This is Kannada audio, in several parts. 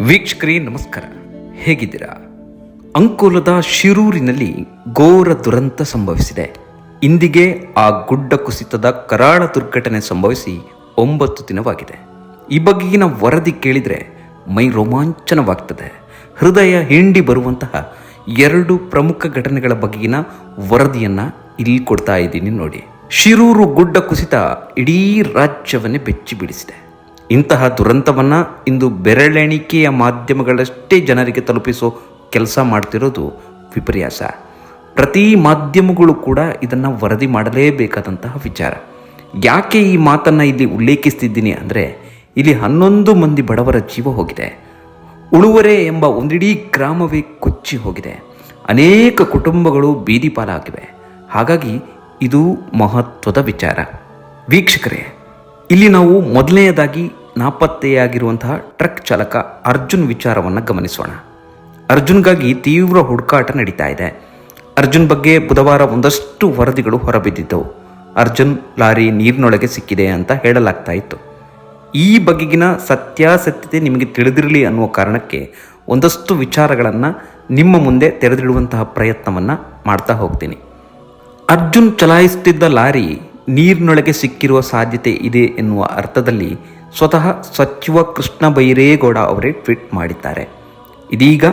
ವೀಕ್ಷಕರೇ, ನಮಸ್ಕಾರ. ಹೇಗಿದ್ದೀರಾ? ಅಂಕೋಲದ ಶಿರೂರಿನಲ್ಲಿ ಘೋರ ದುರಂತ ಸಂಭವಿಸಿದೆ. ಇಂದಿಗೆ ಆ ಗುಡ್ಡ ಕುಸಿತದ ಕರಾಳ ದುರ್ಘಟನೆ ಸಂಭವಿಸಿ ಒಂಬತ್ತು ದಿನವಾಗಿದೆ. ಈ ಬಗೆಗಿನ ವರದಿ ಕೇಳಿದರೆ ಮೈ ರೋಮಾಂಚನವಾಗ್ತದೆ. ಹೃದಯ ಹಿಂಡಿ ಬರುವಂತಹ ಎರಡು ಪ್ರಮುಖ ಘಟನೆಗಳ ಬಗೆಗಿನ ವರದಿಯನ್ನು ಇಲ್ಲಿ ಕೊಡ್ತಾ ಇದ್ದೀನಿ ನೋಡಿ. ಶಿರೂರು ಗುಡ್ಡ ಕುಸಿತ ಇಡೀ ರಾಜ್ಯವನ್ನೇ ಬೆಚ್ಚಿ ಬಿಡಿಸಿದೆ ಇಂತಹ ದುರಂತವನ್ನು ಇಂದು ಬೆರಳೆಣಿಕೆಯ ಮಾಧ್ಯಮಗಳಷ್ಟೇ ಜನರಿಗೆ ತಲುಪಿಸೋ ಕೆಲಸ ಮಾಡ್ತಿರೋದು ವಿಪರ್ಯಾಸ. ಪ್ರತಿ ಮಾಧ್ಯಮಗಳು ಕೂಡ ಇದನ್ನು ವರದಿ ಮಾಡಲೇಬೇಕಾದಂತಹ ವಿಚಾರ. ಯಾಕೆ ಈ ಮಾತನ್ನು ಇಲ್ಲಿ ಉಲ್ಲೇಖಿಸ್ತಿದ್ದೀನಿ ಅಂದರೆ, ಇಲ್ಲಿ ಹನ್ನೊಂದು ಮಂದಿ ಬಡವರ ಜೀವ ಹೋಗಿದೆ. ಉಳುವರೆ ಎಂಬ ಒಂದಿಡೀ ಗ್ರಾಮವೇ ಕೊಚ್ಚಿ ಹೋಗಿದೆ. ಅನೇಕ ಕುಟುಂಬಗಳು ಬೀದಿ ಪಾಲಾಗಿವೆ. ಹಾಗಾಗಿ ಇದು ಮಹತ್ವದ ವಿಚಾರ. ವೀಕ್ಷಕರೇ, ಇಲ್ಲಿ ನಾವು ಮೊದಲನೆಯದಾಗಿ ನಾಪತ್ತೆಯಾಗಿರುವಂತಹ ಟ್ರಕ್ ಚಾಲಕ ಅರ್ಜುನ್ ವಿಚಾರವನ್ನು ಗಮನಿಸೋಣ. ಅರ್ಜುನ್ಗಾಗಿ ತೀವ್ರ ಹುಡುಕಾಟ ನಡೀತಾ ಇದೆ. ಅರ್ಜುನ್ ಬಗ್ಗೆ ಬುಧವಾರ ಒಂದಷ್ಟು ವರದಿಗಳು ಹೊರಬಿದ್ದಿದ್ದವು. ಅರ್ಜುನ್, ಲಾರಿ ನೀರಿನೊಳಗೆ ಸಿಕ್ಕಿದೆ ಅಂತ ಹೇಳಲಾಗ್ತಾ ಇತ್ತು. ಈ ಬಗೆಗಿನ ಸತ್ಯಾಸತ್ಯತೆ ನಿಮಗೆ ತಿಳಿದಿರಲಿ ಅನ್ನುವ ಕಾರಣಕ್ಕೆ ಒಂದಷ್ಟು ವಿಚಾರಗಳನ್ನು ನಿಮ್ಮ ಮುಂದೆ ತೆರೆದಿಡುವಂತಹ ಪ್ರಯತ್ನವನ್ನು ಮಾಡ್ತಾ ಹೋಗ್ತೀನಿ. ಅರ್ಜುನ್ ಚಲಾಯಿಸುತ್ತಿದ್ದ ಲಾರಿ ನೀರಿನೊಳಗೆ ಸಿಕ್ಕಿರುವ ಸಾಧ್ಯತೆ ಇದೆ ಎನ್ನುವ ಅರ್ಥದಲ್ಲಿ ಸ್ವತಃ ಸಚಿವ ಕೃಷ್ಣ ಬೈರೇಗೌಡ ಅವರೇ ಟ್ವೀಟ್ ಮಾಡಿದ್ದಾರೆ. ಇದೀಗ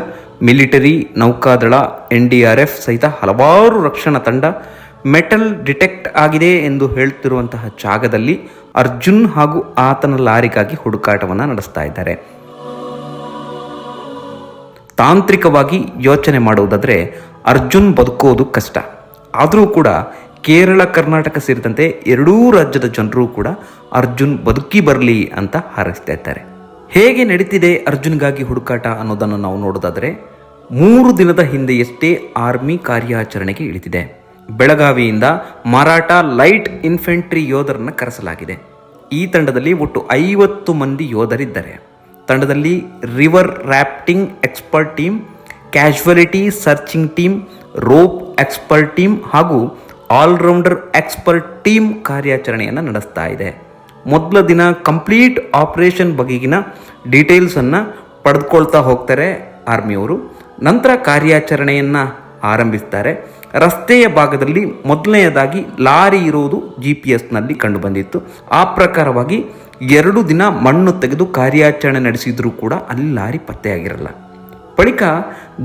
ಮಿಲಿಟರಿ, ನೌಕಾದಳ, ಎನ್ ಡಿ ಆರ್ ಎಫ್ ಸಹಿತ ಹಲವಾರು ರಕ್ಷಣಾ ತಂಡ ಮೆಟಲ್ ಡಿಟೆಕ್ಟ್ ಆಗಿದೆ ಎಂದು ಹೇಳುತ್ತಿರುವಂತಹ ಜಾಗದಲ್ಲಿ ಅರ್ಜುನ್ ಹಾಗೂ ಆತನ ಲಾರಿಗಾಗಿ ಹುಡುಕಾಟವನ್ನು ನಡೆಸ್ತಾ ಇದ್ದಾರೆ. ತಾಂತ್ರಿಕವಾಗಿ ಯೋಚನೆ ಮಾಡುವುದಾದರೆ ಅರ್ಜುನ್ ಬದುಕೋದು ಕಷ್ಟ. ಆದರೂ ಕೂಡ ಕೇರಳ, ಕರ್ನಾಟಕ ಸೇರಿದಂತೆ ಎರಡೂ ರಾಜ್ಯದ ಜನರು ಕೂಡ ಅರ್ಜುನ್ ಬದುಕಿ ಬರಲಿ ಅಂತ ಹಾರೈಸ್ತಾ ಇದ್ದಾರೆ. ಹೇಗೆ ನಡೀತಿದೆ ಅರ್ಜುನ್ಗಾಗಿ ಹುಡುಕಾಟ ಅನ್ನೋದನ್ನು ನಾವು ನೋಡೋದಾದರೆ, ಮೂರು ದಿನದ ಹಿಂದೆಯಷ್ಟೇ ಆರ್ಮಿ ಕಾರ್ಯಾಚರಣೆಗೆ ಇಳಿದಿದೆ. ಬೆಳಗಾವಿಯಿಂದ ಮರಾಠ ಲೈಟ್ ಇನ್ಫೆಂಟ್ರಿ ಯೋಧರನ್ನು ಕರೆಸಲಾಗಿದೆ. ಈ ತಂಡದಲ್ಲಿ ಒಟ್ಟು ಐವತ್ತು ಮಂದಿ ಯೋಧರಿದ್ದಾರೆ. ತಂಡದಲ್ಲಿ river rafting expert team, casualty searching team, rope expert team ಹಾಗೂ ಆಲ್ರೌಂಡರ್ ಎಕ್ಸ್ಪರ್ಟ್ ಟೀಮ್ ಕಾರ್ಯಾಚರಣೆಯನ್ನು ನಡೆಸ್ತಾ ಇದೆ. ಮೊದಲ ದಿನ ಕಂಪ್ಲೀಟ್ ಆಪರೇಷನ್ ಬಗೆಗಿನ ಡೀಟೇಲ್ಸನ್ನು ಪಡೆದುಕೊಳ್ತಾ ಹೋಗ್ತಾರೆ ಆರ್ಮಿಯವರು ನಂತರ ಕಾರ್ಯಾಚರಣೆಯನ್ನು ಆರಂಭಿಸ್ತಾರೆ. ರಸ್ತೆಯ ಭಾಗದಲ್ಲಿ ಮೊದಲನೆಯದಾಗಿ ಲಾರಿ ಇರುವುದು ಜಿ ಪಿ ಎಸ್ನಲ್ಲಿ ಕಂಡುಬಂದಿತ್ತು. ಆ ಪ್ರಕಾರವಾಗಿ ಎರಡು ದಿನ ಮಣ್ಣು ತೆಗೆದು ಕಾರ್ಯಾಚರಣೆ ನಡೆಸಿದರೂ ಕೂಡ ಅಲ್ಲಿ ಲಾರಿ ಪತ್ತೆಯಾಗಿರಲ್ಲ. ಬಳಿಕ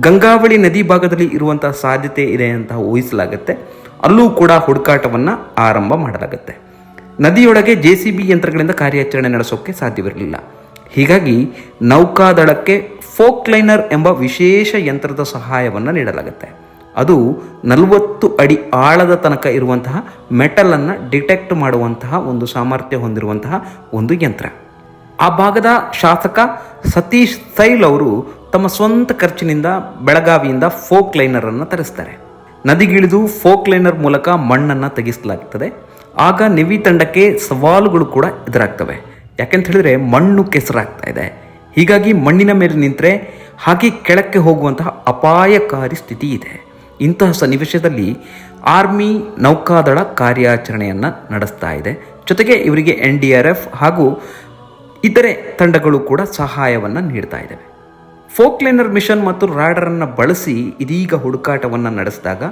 ಗಂಗಾವಳಿ ನದಿ ಭಾಗದಲ್ಲಿ ಇರುವಂತಹ ಸಾಧ್ಯತೆ ಇದೆ ಅಂತ ಊಹಿಸಲಾಗುತ್ತೆ. ಅಲ್ಲೂ ಕೂಡ ಹುಡುಕಾಟವನ್ನು ಆರಂಭ ಮಾಡಲಾಗುತ್ತೆ. ನದಿಯೊಳಗೆ ಜೆ ಸಿ ಬಿ ಯಂತ್ರಗಳಿಂದ ಕಾರ್ಯಾಚರಣೆ ನಡೆಸೋಕ್ಕೆ ಸಾಧ್ಯವಿರಲಿಲ್ಲ. ಹೀಗಾಗಿ ನೌಕಾದಳಕ್ಕೆ ಫೋಕ್ಲೈನರ್ ಎಂಬ ವಿಶೇಷ ಯಂತ್ರದ ಸಹಾಯವನ್ನು ನೀಡಲಾಗುತ್ತೆ. ಅದು ನಲವತ್ತು ಅಡಿ ಆಳದ ತನಕ ಇರುವಂತಹ ಮೆಟಲನ್ನು ಡಿಟೆಕ್ಟ್ ಮಾಡುವಂತಹ ಒಂದು ಸಾಮರ್ಥ್ಯ ಹೊಂದಿರುವಂತಹ ಒಂದು ಯಂತ್ರ. ಆ ಭಾಗದ ಶಾಸಕ ಸತೀಶ್ ಸೈಲ್ ಅವರು ತಮ್ಮ ಸ್ವಂತ ಖರ್ಚಿನಿಂದ ಬೆಳಗಾವಿಯಿಂದ ಫೋಕ್ ಲೈನರನ್ನು ತರಿಸ್ತಾರೆ. ನದಿಗಿಳಿದು ಫೋಕ್ ಲೈನರ್ ಮೂಲಕ ಮಣ್ಣನ್ನು ತೆಗೆಸಲಾಗ್ತದೆ. ಆಗ ನೆವಿ ತಂಡಕ್ಕೆ ಸವಾಲುಗಳು ಕೂಡ ಎದುರಾಗ್ತವೆ. ಯಾಕೆಂತ ಹೇಳಿದ್ರೆ ಮಣ್ಣು ಕೆಸರಾಗ್ತಾ ಇದೆ. ಹೀಗಾಗಿ ಮಣ್ಣಿನ ಮೇಲೆ ನಿಂತರೆ ಹಾಗೆ ಕೆಳಕ್ಕೆ ಹೋಗುವಂತಹ ಅಪಾಯಕಾರಿ ಸ್ಥಿತಿ ಇದೆ. ಇಂತಹ ಸನ್ನಿವೇಶದಲ್ಲಿ ಆರ್ಮಿ ನೌಕಾದಳ ಕಾರ್ಯಾಚರಣೆಯನ್ನು ನಡೆಸ್ತಾ ಇದೆ. ಜೊತೆಗೆ ಇವರಿಗೆ ಎನ್ ಡಿ ಆರ್ ಎಫ್ ಹಾಗೂ ಇತರೆ ತಂಡಗಳು ಕೂಡ ಸಹಾಯವನ್ನು ನೀಡ್ತಾ ಇದ್ದಾವೆ ಫೋಕ್ಲೈನರ್ ಮಿಷನ್ ಮತ್ತು ರಾಡರನ್ನು ಬಳಸಿ ಇದೀಗ ಹುಡುಕಾಟವನ್ನು ನಡೆಸಿದಾಗ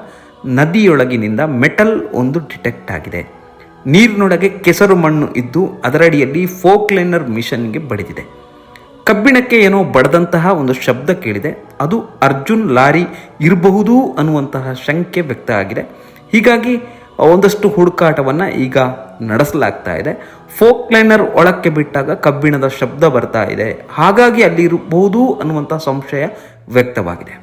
ನದಿಯೊಳಗಿನಿಂದ ಮೆಟಲ್ ಒಂದು ಡಿಟೆಕ್ಟ್ ಆಗಿದೆ. ನೀರಿನೊಳಗೆ ಕೆಸರು ಮಣ್ಣು ಇದ್ದು ಅದರಡಿಯಲ್ಲಿ ಫೋಕ್ಲೇನರ್ ಮಿಷನ್ಗೆ ಬಡಿದಿದೆ. ಕಬ್ಬಿಣಕ್ಕೆ ಏನೋ ಬಡದಂತಹ ಒಂದು ಶಬ್ದ ಕೇಳಿದೆ. ಅದು ಅರ್ಜುನ್ ಲಾರಿ ಇರಬಹುದು ಅನ್ನುವಂತಹ ಶಂಕೆ ವ್ಯಕ್ತ ಆಗಿದೆ. ಹೀಗಾಗಿ ಒಂದಷ್ಟು ಹುಡುಕಾಟವನ್ನು ಈಗ ನಡೆಸಲಾಗ್ತಾ ಇದೆ. ಫೋಕ್ ಲೈನರ್ ಒಳಕ್ಕೆ ಬಿಟ್ಟಾಗ ಕಬ್ಬಿಣದ ಶಬ್ದ ಬರ್ತಾ ಇದೆ. ಹಾಗಾಗಿ ಅಲ್ಲಿ ಇರಬಹುದು ಅನ್ನುವಂಥ ಸಂಶಯ ವ್ಯಕ್ತವಾಗಿದೆ.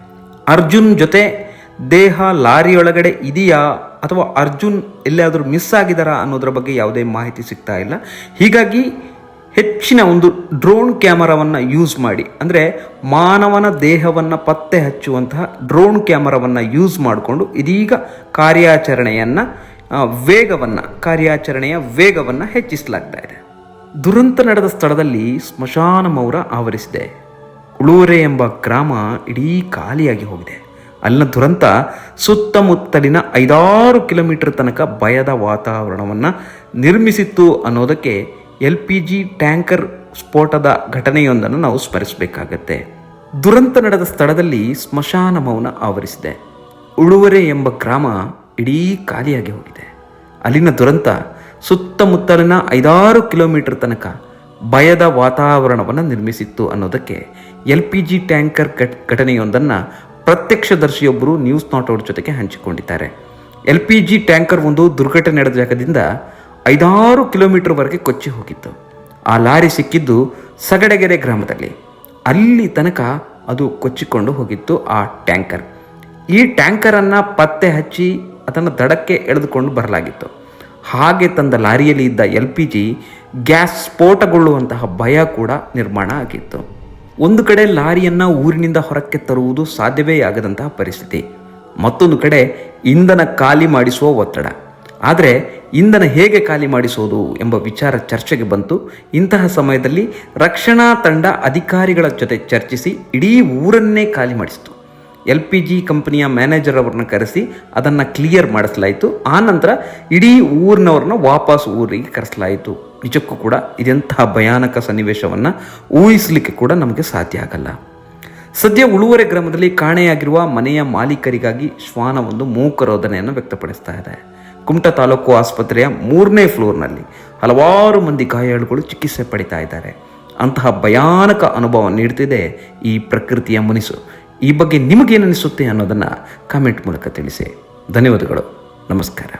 ಅರ್ಜುನ್ ಜೊತೆ ದೇಹ ಲಾರಿಯೊಳಗಡೆ ಇದೆಯಾ ಅಥವಾ ಅರ್ಜುನ್ ಎಲ್ಲಿಯಾದರೂ ಮಿಸ್ ಆಗಿದಾರಾ ಅನ್ನೋದ್ರ ಬಗ್ಗೆ ಯಾವುದೇ ಮಾಹಿತಿ ಸಿಗ್ತಾ ಇಲ್ಲ. ಹೀಗಾಗಿ ಹೆಚ್ಚಿನ ಒಂದು ಡ್ರೋನ್ ಕ್ಯಾಮರಾವನ್ನು ಯೂಸ್ ಮಾಡಿ. ಅಂದರೆ ಮಾನವನ ದೇಹವನ್ನು ಪತ್ತೆ ಹಚ್ಚುವಂತಹ ಡ್ರೋನ್ ಕ್ಯಾಮರಾವನ್ನು ಯೂಸ್ ಮಾಡಿಕೊಂಡು ಇದೀಗ ಕಾರ್ಯಾಚರಣೆಯನ್ನು ವೇಗವನ್ನು, ಕಾರ್ಯಾಚರಣೆಯ ವೇಗವನ್ನು ಹೆಚ್ಚಿಸಲಾಗ್ತಾ ಇದೆ. ದುರಂತ ನಡೆದ ಸ್ಥಳದಲ್ಲಿ ಸ್ಮಶಾನ ಮೌರ ಆವರಿಸಿದೆ. ಉಳೂರೆ ಎಂಬ ಗ್ರಾಮ ಇಡೀ ಖಾಲಿಯಾಗಿ ಹೋಗಿದೆ. ಅಲ್ಲಿನ ದುರಂತ ಸುತ್ತಮುತ್ತಲಿನ ಐದಾರು ಕಿಲೋಮೀಟರ್ ತನಕ ಭಯದ ವಾತಾವರಣವನ್ನು ನಿರ್ಮಿಸಿತ್ತು ಅನ್ನೋದಕ್ಕೆ ಎಲ್ ಪಿ ಜಿ ಟ್ಯಾಂಕರ್ ಸ್ಫೋಟದ ಘಟನೆಯೊಂದನ್ನು ನಾವು ಸ್ಮರಿಸಬೇಕಾಗತ್ತೆ. ದುರಂತ ನಡೆದ ಸ್ಥಳದಲ್ಲಿ ಸ್ಮಶಾನ ಮೌನ ಆವರಿಸಿದೆ. ಉಳುವರೆ ಎಂಬ ಗ್ರಾಮ ಇಡೀ ಖಾಲಿಯಾಗಿ ಹೋಗಿದೆ. ಅಲ್ಲಿನ ದುರಂತ ಸುತ್ತಮುತ್ತಲಿನ ಐದಾರು ಕಿಲೋಮೀಟರ್ ತನಕ ಭಯದ ವಾತಾವರಣವನ್ನು ನಿರ್ಮಿಸಿತ್ತು ಅನ್ನೋದಕ್ಕೆ ಎಲ್ ಪಿ ಜಿ ಟ್ಯಾಂಕರ್ ಘಟ್, ಘಟನೆಯೊಂದನ್ನು ಪ್ರತ್ಯಕ್ಷದರ್ಶಿಯೊಬ್ಬರು ನ್ಯೂಸ್ ನಾಟ್ ಔಟ್ ಜೊತೆಗೆ ಹಂಚಿಕೊಂಡಿದ್ದಾರೆ. ಎಲ್ ಪಿ ಜಿ ಟ್ಯಾಂಕರ್ ಒಂದು ದುರ್ಘಟನೆ ನಡೆದ ಜಾಗದಿಂದ ಐದಾರು ಕಿಲೋಮೀಟರ್ವರೆಗೆ ಕೊಚ್ಚಿ ಹೋಗಿತ್ತು. ಆ ಲಾರಿ ಸಿಕ್ಕಿದ್ದು ಸಗಡಗೆರೆ ಗ್ರಾಮದಲ್ಲಿ. ಅಲ್ಲಿ ತನಕ ಅದು ಕೊಚ್ಚಿಕೊಂಡು ಹೋಗಿತ್ತು ಆ ಟ್ಯಾಂಕರ್. ಈ ಟ್ಯಾಂಕರನ್ನು ಪತ್ತೆ ಹಚ್ಚಿ ಅದನ್ನು ದಡಕ್ಕೆ ಎಳೆದುಕೊಂಡು ಬರಲಾಗಿತ್ತು. ಹಾಗೆ ತಂದ ಲಾರಿಯಲ್ಲಿ ಇದ್ದ ಎಲ್ ಪಿ ಜಿ ಗ್ಯಾಸ್ ಸ್ಫೋಟಗೊಳ್ಳುವಂತಹ ಭಯ ಕೂಡ ನಿರ್ಮಾಣ ಆಗಿತ್ತು. ಒಂದು ಕಡೆ ಲಾರಿಯನ್ನು ಊರಿನಿಂದ ಹೊರಕ್ಕೆ ತರುವುದು ಸಾಧ್ಯವೇ ಆಗದಂತಹ ಪರಿಸ್ಥಿತಿ. ಮತ್ತೊಂದು ಕಡೆ ಇಂಧನ ಖಾಲಿ ಮಾಡಿಸುವ ಒತ್ತಡ. ಆದರೆ ಇಂಧನ ಹೇಗೆ ಖಾಲಿ ಮಾಡಿಸೋದು ಎಂಬ ವಿಚಾರ ಚರ್ಚೆಗೆ ಬಂತು. ಇಂತಹ ಸಮಯದಲ್ಲಿ ರಕ್ಷಣಾ ತಂಡ ಅಧಿಕಾರಿಗಳ ಜೊತೆ ಚರ್ಚಿಸಿ ಇಡೀ ಊರನ್ನೇ ಖಾಲಿ ಮಾಡಿಸಿತು. ಎಲ್ ಪಿ ಜಿ ಕಂಪನಿಯ ಮ್ಯಾನೇಜರ್ ಅವ್ರನ್ನ ಕರೆಸಿ ಅದನ್ನು ಕ್ಲಿಯರ್ ಮಾಡಿಸಲಾಯಿತು. ಆ ನಂತರ ಇಡೀ ಊರಿನವ್ರನ್ನ ವಾಪಸ್ ಊರಿಗೆ ಕರೆಸಲಾಯಿತು. ನಿಜಕ್ಕೂ ಕೂಡ ಇದೆಂತಹ ಭಯಾನಕ ಸನ್ನಿವೇಶವನ್ನು ಊಹಿಸಲಿಕ್ಕೆ ಕೂಡ ನಮಗೆ ಸಾಧ್ಯ ಆಗಲ್ಲ. ಸದ್ಯ ಉಳುವರೆ ಗ್ರಾಮದಲ್ಲಿ ಕಾಣೆಯಾಗಿರುವ ಮನೆಯ ಮಾಲೀಕರಿಗಾಗಿ ಶ್ವಾನ ಒಂದು ಮೂಕರೋಧನೆಯನ್ನು ವ್ಯಕ್ತಪಡಿಸ್ತಾ ಇದೆ. ಕುಮಟಾ ತಾಲೂಕು ಆಸ್ಪತ್ರೆಯ ಮೂರನೇ ಫ್ಲೋರ್ನಲ್ಲಿ ಹಲವಾರು ಮಂದಿ ಗಾಯಾಳುಗಳು ಚಿಕಿತ್ಸೆ ಪಡಿತಾ ಇದ್ದಾರೆ. ಅಂತಹ ಭಯಾನಕ ಅನುಭವ ನೀಡುತ್ತಿದೆ ಈ ಪ್ರಕೃತಿಯ ಮುನಿಸು. ಈ ಬಗ್ಗೆ ನಿಮಗೇನಿಸುತ್ತೆ ಅನ್ನೋದನ್ನು ಕಾಮೆಂಟ್ ಮೂಲಕ ತಿಳಿಸಿ. ಧನ್ಯವಾದಗಳು. ನಮಸ್ಕಾರ.